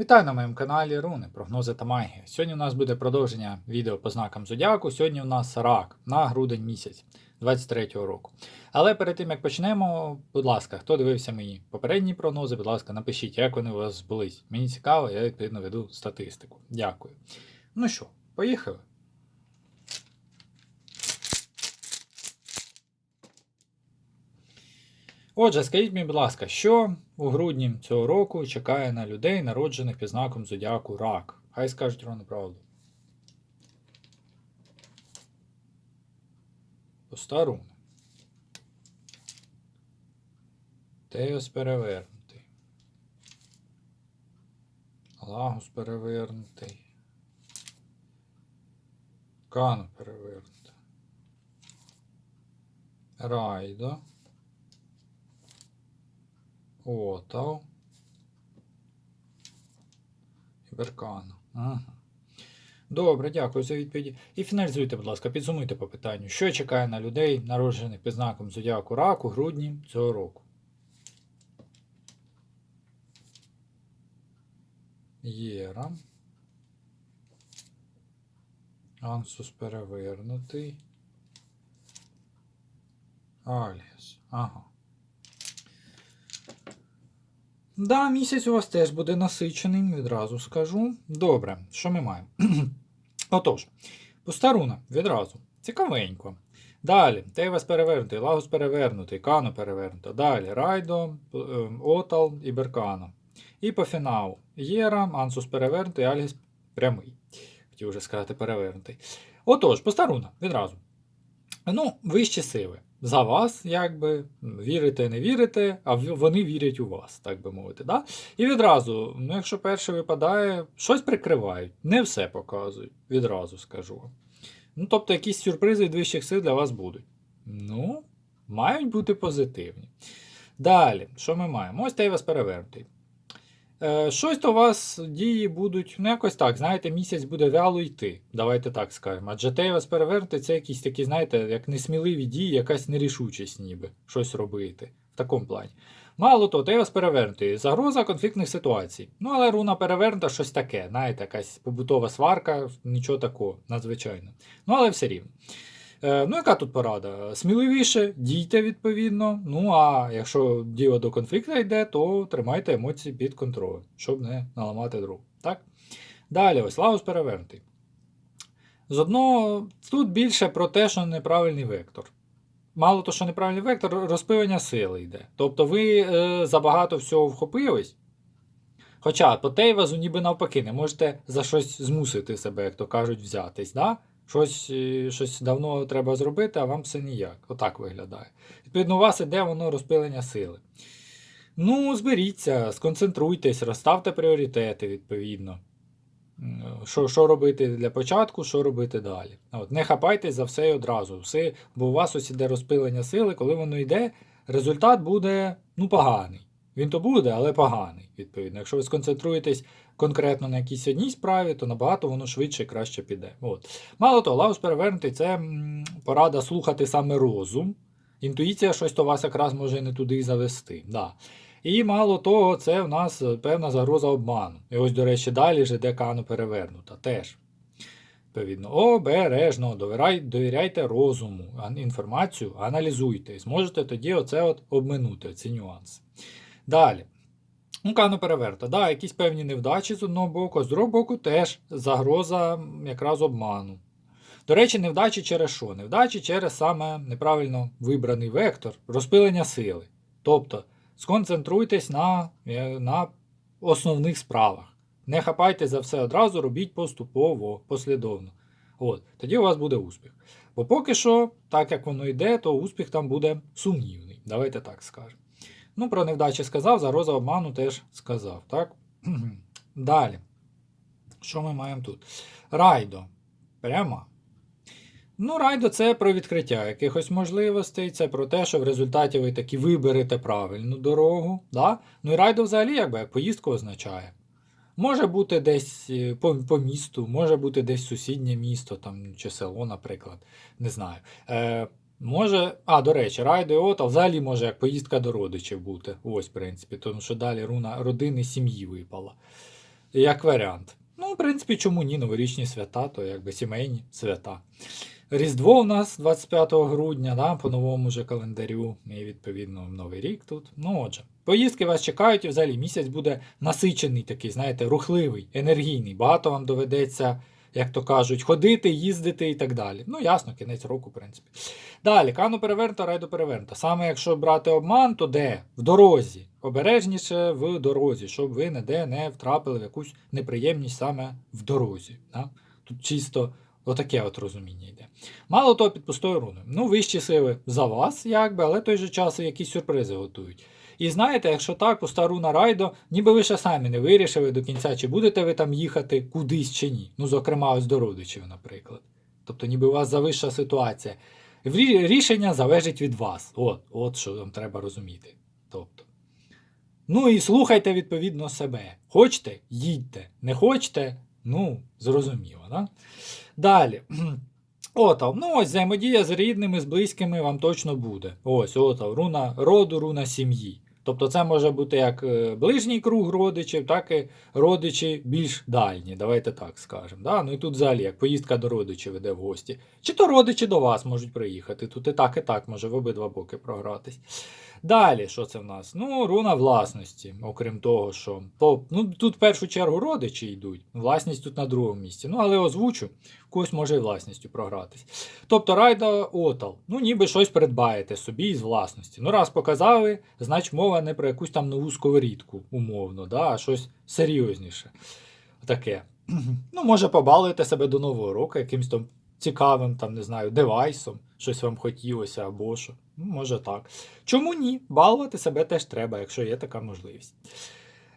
Вітаю на моєму каналі Руни, прогнози та магія. Сьогодні у нас буде продовження відео по знакам Зодіаку. Сьогодні у нас рак на грудень місяць 23-го року. Але перед тим як почнемо, будь ласка, хто дивився мої попередні прогнози, будь ласка, напишіть, як вони у вас збулись. Мені цікаво, я відповідно веду статистику. Дякую. Ну що, поїхали? Отже, скажіть мені, будь ласка, що у грудні цього року чекає на людей, народжених під знаком зодіаку рак? Хай скажуть ровно правду. Постару. Теос перевернутий. Лагус перевернутий. Кану перевернутий. Райдо. Отав. І. Ага. Добре, дякую за відповіді. І фіналізуйте, будь ласка, підсумуйте по питанню, що чекає на людей, народжених під знаком зодіаку раку грудні цього року. Єра. Ансус перевернутий. Аліс. Ага. Да, місяць у вас теж буде насичений, відразу скажу. Добре, що ми маємо? Отож, пустаруна відразу. Цікавенько. Далі, Тейвас перевернутий, Лагус перевернутий, Кано перевернуто. Далі Райдо, ем, Отал і Беркано. І по фіналу Єра, Ансус перевернутий, Альгіс прямий. Хотів вже сказати перевернутий. Отож, постаруна відразу. Ну, вищі сили. За вас, якби, вірите, не вірите, а вони вірять у вас, так би мовити. Да? І відразу, ну, якщо перше випадає, щось прикривають, не все показують, відразу скажу вам. Ну, тобто, якісь сюрпризи від вищих сил для вас будуть. Ну, мають бути позитивні. Далі, що ми маємо? Ось Тейвас перевернутий. Е, щось то у вас дії будуть, ну якось так, знаєте, місяць буде вяло йти. Давайте так скажемо. Адже Тейвас перевернутий це якісь такі, знаєте, як несміливі дії, якась нерішучість ніби щось робити. В такому плані. Мало того, Тейвас перевернутий. Загроза конфліктних ситуацій. Ну, але руна перевернута щось таке, знаєте, якась побутова сварка, нічого такого, надзвичайно. Ну, але все рівно. Е, ну, яка тут порада? Сміливіше, дійте відповідно. Ну, а якщо діло до конфлікту йде, то тримайте емоції під контролем, щоб не наламати дров. Так? Далі, ось Лаус перевернутий. З одного, тут більше про те, що неправильний вектор. Мало то, що неправильний вектор, розпилення сили йде. Тобто ви е, забагато всього вхопились. Хоча по Тейвазу ніби навпаки, не можете за щось змусити себе, як то кажуть, взятись. Да? Щось, е, щось давно треба зробити, а вам все ніяк. Отак виглядає. Відповідно, у вас іде воно розпилення сили. Ну, зберіться, сконцентруйтесь, розставте пріоритети відповідно. Що, що робити для початку, що робити далі. От, не хапайтесь за все і одразу. Все, бо у вас ось іде розпилення сили, коли воно йде, результат буде ну, поганий. Він то буде, але поганий, відповідно. Якщо ви сконцентруєтесь конкретно на якійсь одній справі, то набагато воно швидше і краще піде. От. Мало того, лаус перевернутий це порада слухати саме розум. Інтуїція щось то вас якраз може не туди завести. Да. І мало того, це в нас певна загроза обману. І ось, до речі, далі ж іде кану перевернута. Теж. Відповідно, обережно довіряй, довіряйте розуму, інформацію, аналізуйте. І зможете тоді оце от обминути, ці нюанси. Далі. Ну, кану переверта. Да, якісь певні невдачі з одного боку, з другого боку теж загроза якраз обману. До речі, невдачі через що? Невдачі через саме неправильно вибраний вектор розпилення сили. Тобто сконцентруйтесь на, е, на основних справах. Не хапайте за все одразу, робіть поступово, послідовно. От, тоді у вас буде успіх. Бо поки що, так як воно йде, то успіх там буде сумнівний. Давайте так скажемо. Ну, про невдачі сказав, загроза обману теж сказав. Так? Далі. Що ми маємо тут? Райдо. Пряма. Ну, райдо це про відкриття якихось можливостей, це про те, що в результаті ви таки виберете правильну дорогу. Да? Ну і райдо взагалі якби як поїздку означає. Може бути десь е, по, по місту, може бути десь сусіднє місто там, чи село, наприклад. Не знаю. Е, може, а, до речі, райдо і ота взагалі може як поїздка до родичів бути. Ось, в принципі, тому що далі руна родини сім'ї випала. як варіант. Ну, в принципі, чому ні? Новорічні свята, то якби сімейні свята. Різдво у нас 25 грудня, да, по новому же календарю, і відповідно Новий рік тут. Ну отже, поїздки вас чекають, і взагалі місяць буде насичений такий, знаєте, рухливий, енергійний. Багато вам доведеться, як то кажуть, ходити, їздити і так далі. Ну, ясно, кінець року, в принципі. Далі, кану перевернута, райду перевернута. Саме якщо брати обман, то де? В дорозі. Обережніше в дорозі, щоб ви ніде не втрапили в якусь неприємність саме в дорозі. Да? Тут чисто отаке от розуміння йде. Мало того, під пустою руною. Ну, вищі сили за вас, якби, але той же час якісь сюрпризи готують. І знаєте, якщо так, пуста руна райдо, ніби ви ще самі не вирішили до кінця, чи будете ви там їхати кудись чи ні. Ну, зокрема, ось до родичів, наприклад. Тобто, ніби у вас завища ситуація. Рішення залежить від вас. От, от що вам треба розуміти. Тобто. Ну і слухайте відповідно себе. Хочете, їдьте. Не хочете, ну, зрозуміло. Да? Далі. Отав, ну ось взаємодія з рідними, з близькими вам точно буде. Ось, отав, руна роду, руна сім'ї. Тобто це може бути як е, ближній круг родичів, так і родичі більш дальні, давайте так скажемо. Да? Ну і тут взагалі як поїздка до родичів іде в гості. Чи то родичі до вас можуть приїхати. Тут і так, і так може в обидва боки програтись. Далі, що це в нас? Ну, руна власності, окрім того, що. То, ну, тут в першу чергу родичі йдуть, власність тут на другому місці. Ну, але озвучу, когось може і власністю програтись. Тобто райда отал, ну ніби щось придбаєте собі із власності. Ну, раз показали, значить мова не про якусь там нову сковорідку, умовно, да, а щось серйозніше. Таке. Ну, може, побалуєте себе до Нового року якимось там цікавим, там, не знаю, девайсом, щось вам хотілося або що. Ну, може так. Чому ні? Балувати себе теж треба, якщо є така можливість.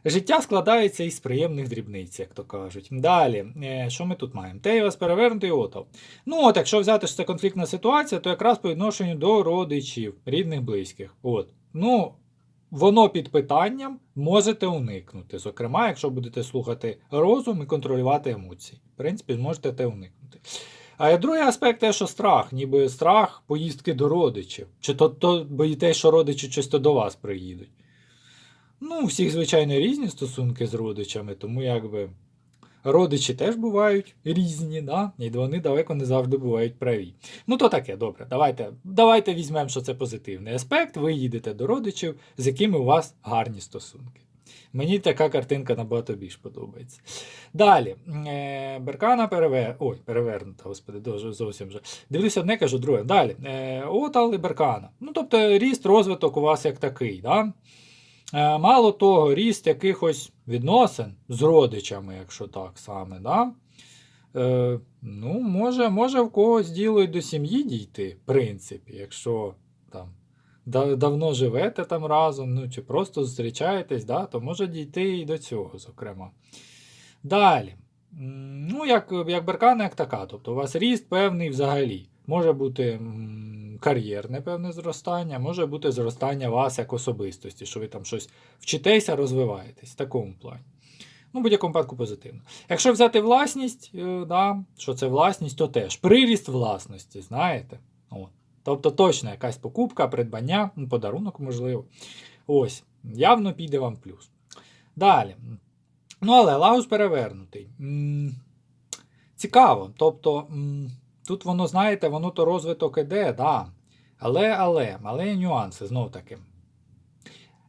Життя складається із приємних дрібниць, як то кажуть. Далі, е, що ми тут маємо? Тейлас перевернутий отов. Ну, от, якщо взяти, що це конфліктна ситуація, то якраз по відношенню до родичів, рідних, близьких. От. Ну, воно під питанням можете уникнути. Зокрема, якщо будете слухати розум і контролювати емоції. В принципі, зможете те уникнути. А другий аспект те, що страх, ніби страх поїздки до родичів. Чи то, то боїтесь, що родичі чисто до вас приїдуть. Ну, у всіх, звичайно, різні стосунки з родичами, тому якби родичі теж бувають різні, да? і вони далеко не завжди бувають праві. Ну, то таке, добре. Давайте, давайте візьмемо, що це позитивний аспект. Ви їдете до родичів, з якими у вас гарні стосунки. Мені така картинка набагато більш подобається. Далі. Е, Беркана перевер... Ой, перевернута, господи, зовсім вже. Дивлюся одне, кажу друге. Далі. Е, Отал і Беркана. Ну, тобто ріст, розвиток у вас як такий. Да? Е, Мало того, ріст якихось відносин з родичами, якщо так саме. Да? Е, ну, може, може в когось діло й до сім'ї дійти, в принципі, якщо там давно живете там разом, ну чи просто зустрічаєтесь, да, то може дійти і до цього, зокрема. Далі. Ну, як, як беркана, як така. Тобто у вас ріст певний взагалі. Може бути кар'єрне певне зростання, може бути зростання вас як особистості, що ви там щось вчитеся, розвиваєтесь в такому плані. Ну, в будь-якому випадку позитивно. Якщо взяти власність, е, да, що це власність, то теж приріст власності, знаєте. От. Тобто точно якась покупка, придбання, ну, подарунок, можливо. Ось, явно піде вам плюс. Далі. Ну, але лагус перевернутий. Цікаво. Тобто, тут воно, знаєте, воно то розвиток іде, да. Але, але, але нюанси, знов таки.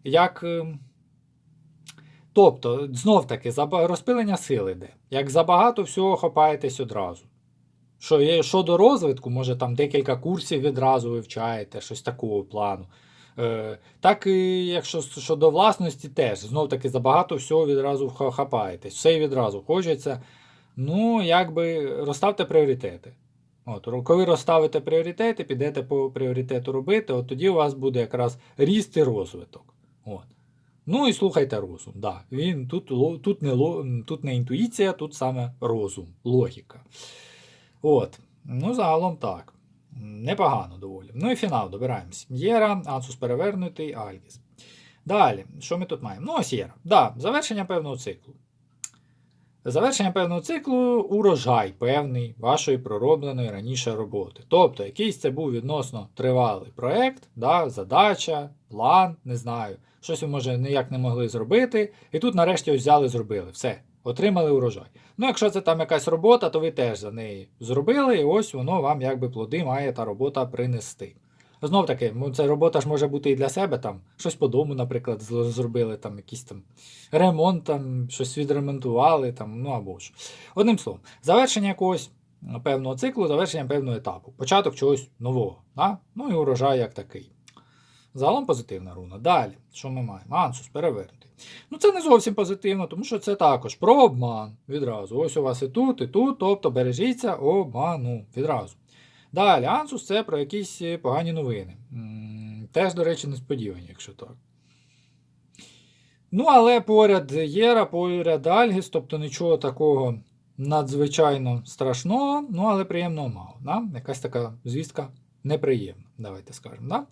Як. ем, Тобто, знов таки, розпилення сил іде. Як забагато всього хапаєтесь одразу. Що щодо розвитку, може там декілька курсів відразу вивчаєте, щось такого плану. Е, так і якщо щодо власності, теж знов таки забагато всього відразу хапаєтесь. Все відразу хочеться. Ну, якби розставте пріоритети. От, коли розставите пріоритети, підете по пріоритету робити, от тоді у вас буде якраз ріст і розвиток. От. Ну і слухайте розум. Да. Він, тут, тут, не, тут не інтуїція, тут саме розум, логіка. От. Ну, загалом так. Непогано доволі. Ну і фінал добираємось. Єра, Ацус перевернутий, Альгіс. Далі, що ми тут маємо? Ну, ось Єра. Да, завершення певного циклу. Завершення певного циклу урожай певний вашої проробленої раніше роботи. Тобто, якийсь це був відносно тривалий проєкт, да, задача, план, не знаю, щось ви, може, ніяк не могли зробити, і тут нарешті ось взяли, зробили. Все, отримали урожай. Ну, якщо це там якась робота, то ви теж за неї зробили, і ось воно вам якби плоди має та робота принести. Знов таки, це робота ж може бути і для себе, там, щось по дому, наприклад, зробили, там, якийсь там ремонт, там, щось відремонтували, там, ну або ж. Одним словом, завершення якогось певного циклу, завершення певного етапу, початок чогось нового. Да? Ну і урожай як такий. Загалом позитивна руна. Далі, що ми маємо? Ансус перевернутий. Ну це не зовсім позитивно, тому що це також про обман відразу. Ось у вас і тут, і тут, тобто бережіться обману відразу. Далі, Ансус це про якісь погані новини. Теж, до речі, несподівані, якщо так. Ну, але поряд Єра, поряд Альгіс, тобто нічого такого надзвичайно страшного, ну але приємного мало. Да? Якась така звістка неприємна, давайте скажемо. Да?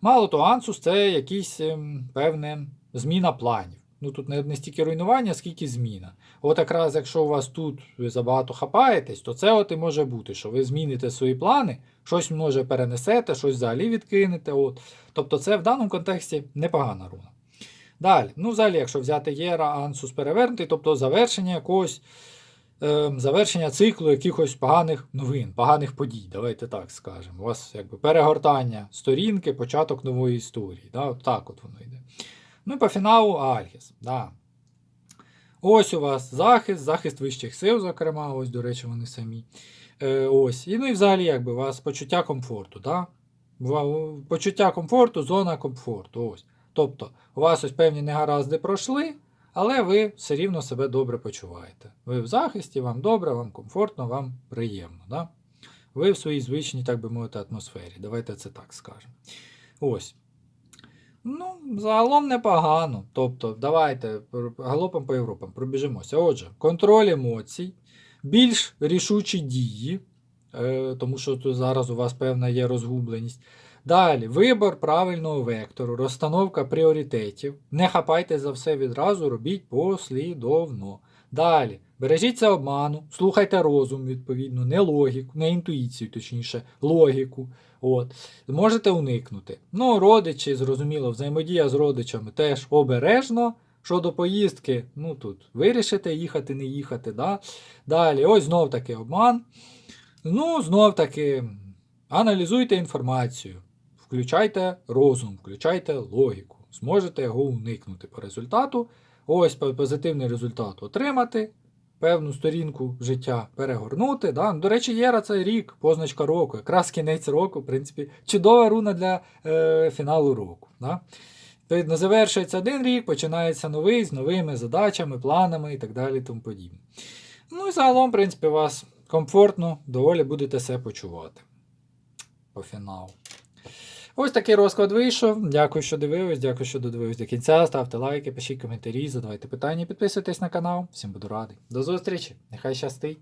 Мало то, Ансус це якийсь ем, певне зміна планів. Ну тут не, стільки руйнування, скільки зміна. От якраз якщо у вас тут ви забагато хапаєтесь, то це от і може бути, що ви зміните свої плани, щось може перенесете, щось взагалі відкинете. От. Тобто це в даному контексті непогана руна. Далі, ну взагалі, якщо взяти Єра, Ансус перевернутий, тобто завершення якогось е, завершення циклу якихось поганих новин, поганих подій, давайте так скажемо. У вас якби перегортання сторінки, початок нової історії. Да? От так от воно йде. Ну і по фіналу Альгіс. Да. Ось у вас захист, захист вищих сил, зокрема, ось, до речі, вони самі. Е, ось. І ну і взагалі, якби у вас почуття комфорту. Да? Почуття комфорту, зона комфорту. Ось. Тобто, у вас ось певні негаразди пройшли, але ви все рівно себе добре почуваєте. Ви в захисті, вам добре, вам комфортно, вам приємно. Да? Ви в своїй звичній, так би мовити, атмосфері. Давайте це так скажемо. Ось. Ну, загалом непогано. Тобто, давайте галопом по Європам пробіжимося. Отже, контроль емоцій, більш рішучі дії, е, тому що тут зараз у вас певна є розгубленість. Далі, вибор правильного вектору, розстановка пріоритетів. Не хапайте за все відразу, робіть послідовно. Далі, бережіться обману, слухайте розум, відповідно, не логіку, не інтуїцію, точніше, логіку. От. Можете уникнути. Ну, родичі, зрозуміло, взаємодія з родичами теж обережно. Щодо поїздки, ну тут вирішите їхати, не їхати. Да? Далі, ось знов таки обман. Ну, знов таки, аналізуйте інформацію, включайте розум, включайте логіку. Зможете його уникнути по результату. Ось позитивний результат отримати, певну сторінку життя перегорнути. Да? До речі, Єра це рік, позначка року, якраз кінець року, в принципі, чудова руна для е, фіналу року. Да? Відповідно, завершується один рік, починається новий з новими задачами, планами і так далі. Тому подібне. Ну і загалом, в принципі, у вас комфортно, доволі будете себе почувати по фіналу. Ось такий розклад вийшов. Дякую, що дивились, дякую, що додивились до кінця. Ставте лайки, пишіть коментарі, задавайте питання, підписуйтесь на канал. Всім буду радий. До зустрічі! Нехай щастить!